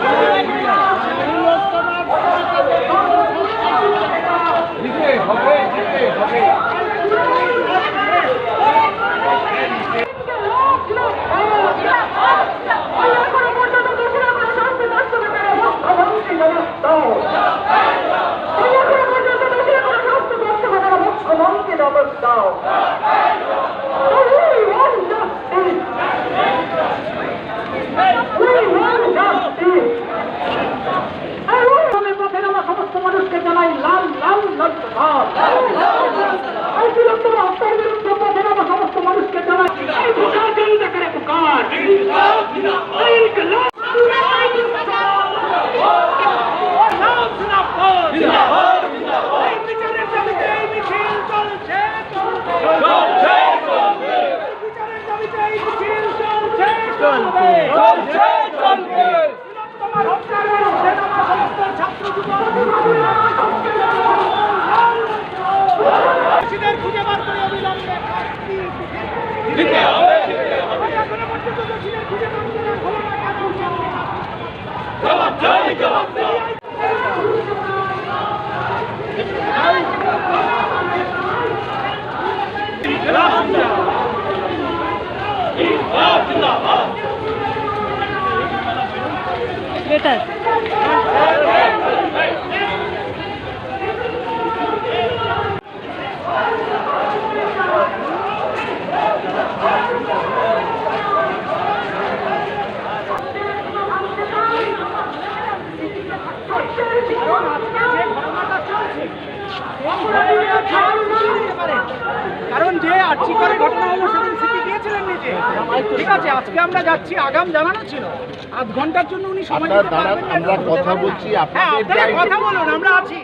Thank you. Better কারণ যে আর্চি করে ঘটনা হলো সেদিন স্মৃতি দিয়েছিলেন নিজে ঠিক আছে আজকে আমরা যাচ্ছি আগাম জানানো ছিল। আধ ঘণ্টার জন্য উনি সময় দিতে পারবেন আমরা কথা। বলছি হ্যাঁ আপনারা কথা বলুন আমরা আছি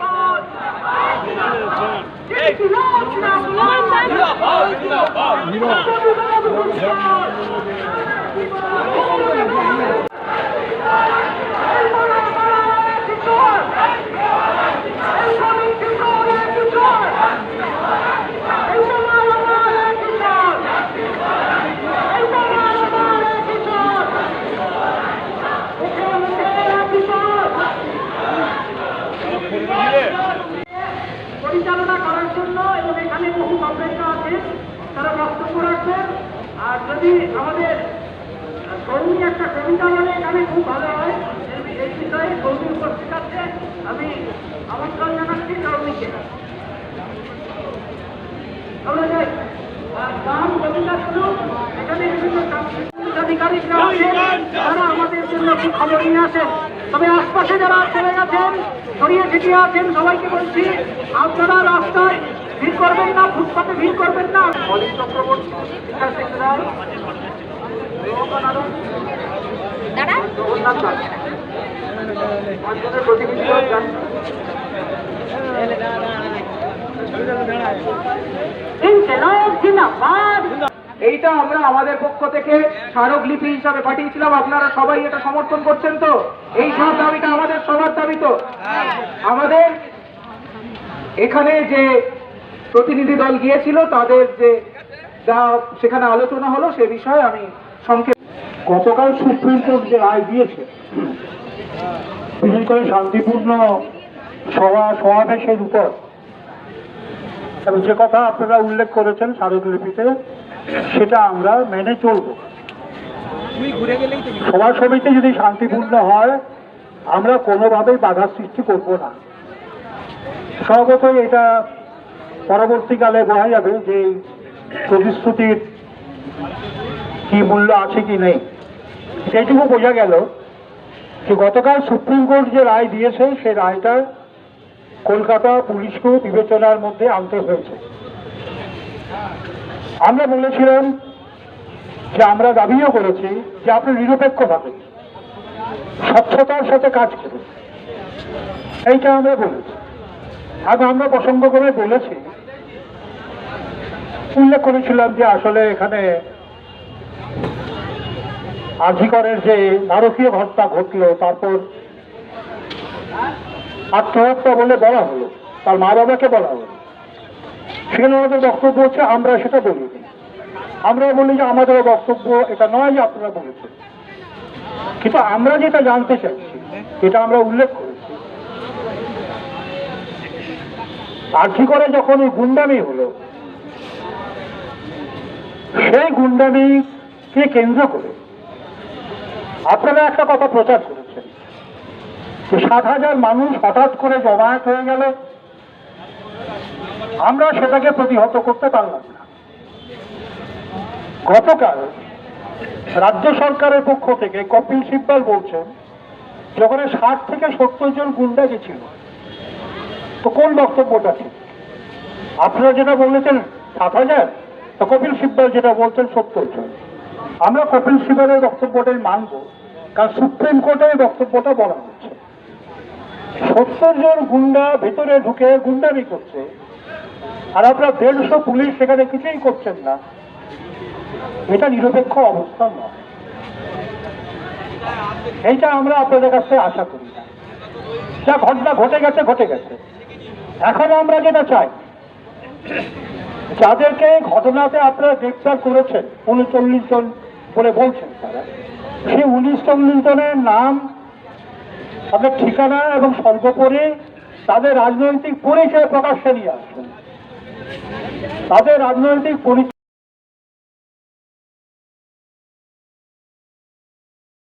করার জন্য এবং কমরেডরা আছেন তারা বক্তব্য রাখবেন। আর যদি আমাদের কর্মী একটা কবিতা বলে, এখানে খুব ভালো হয়। এই- বিষয়ে কর্মী উপস্থিত আছে। আমি আমন্ত্রণ জানাচ্ছি কর্মীকে খবর নিয়ে তবে যারা চলে সবাইকে বলছি, আপনারা রাস্তায় ভিড় করবেন না ফুটপাতে ভিড় করবেন না। অলিক চক্রবর্তী এইটা আমরা আমাদের পক্ষ থেকে স্মারকলিপি হিসাবে পাঠিয়েছিলাম। আপনারা সবাই এটা সমর্থন করছেন তো? এই সব দাবিটা আমাদের সবার দাবি তো? আমাদের এখানে যে প্রতিনিধি দল গিয়েছিল, তাদের যে যা সেখানে আলোচনা হলো সে বিষয়ে আমি সংক্ষেপ গতকাল সুপ্রিম কোর্ট যে রায় দিয়েছে, বিশেষ করে শান্তিপূর্ণ সভা সমাবেশের উপর যে কথা আপনারা উল্লেখ করেছেন স্মারকলিপিতে, সেটা আমরা মেনে চলব। সভা সমিতি যদি শান্তিপূর্ণ হয়, আমরা কোনোভাবেই বাধা সৃষ্টি করব না। স্বভাবতই এটা পরবর্তীকালে বোঝা যাবে যে প্রতিশ্রুতির কি মূল্য আছে কি নেই। সেইটুকু বোঝা গেল যে গতকাল সুপ্রিম কোর্ট যে রায় দিয়েছে, সেই রায়টা কলকাতা পুলিশকেও বিবেচনার মধ্যে আনতে হয়েছে। আমরা বলেছিলাম যে আমরা দাবিও করেছি যে আপনি নিরপেক্ষ থাকুন স্বচ্ছতার সাথে কাজ করুন। এইটা আমরা বলেছি। আগে আমরা প্রসঙ্গ করে বলেছি। উল্লেখ করেছিলাম যে আসলে এখানে আজিকরের যে নারকীয় ঘটনা ঘটলো, তারপর আত্মহত্যা বলে বলা হলো, তার মা বাবাকে বলা হলো। সেখানে আমাদের বক্তব্য হচ্ছে, আমরা সেটা বলিনি। আমরা বলি যে আমাদের বক্তব্য এটা নয় যে আপনারা বলেছেন। কিন্তু আমরা যেটা জানতে চাইছি, এটা আমরা উল্লেখ করেছি আর্থি করে যখন এই গুন্ডামি হলো, সেই গুন্ডামিকে কেন্দ্র করে আপনারা একটা কথা প্রচার করেছেন সাত হাজার মানুষ হঠাৎ করে জমায়েত হয়ে গেল। আমরা সেটাকে প্রতিহত করতে পারলাম না। গতকাল রাজ্য সরকারের পক্ষ থেকে কপিল সিব্বাল বলছেন যখন ষাট থেকে সত্তর জন গুন্ডা গেছিল। তো কোন বক্তব্যটা ঠিক আপনারা যেটা বলেছেন সাত হাজার, তো কপিল সিব্বল যেটা বলছেন সত্তর জন। আমরা কপিল সিব্বলের বক্তব্যটাই মানব, কারণ সুপ্রিম কোর্টে এই বক্তব্যটা বলা হচ্ছে। সত্তর জন গুন্ডা ভেতরে ঢুকে গুন্ডামি করছে, আর আপনারা দেড়শো পুলিশ সেখানে কিছুই করছেন না। এটা নিরপেক্ষ অবস্থান নয়। এইটা আমরা আপনাদের কাছে আশা করি না। যা ঘটনা ঘটে গেছে ঘটে গেছে। এখন আমরা যেটা চাই, যাদেরকে ঘটনাতে আপনারা গ্রেপ্তার করেছেন, উনচল্লিশ জন বলে বলছেন তারা, সেই উনিশ চল্লিশ জনের নাম তাদের ঠিকানা এবং সর্বোপরি তাদের রাজনৈতিক পরিচয় প্রকাশ্যে নিয়ে আসছেন তাদের রাজনৈতিক পরিচয়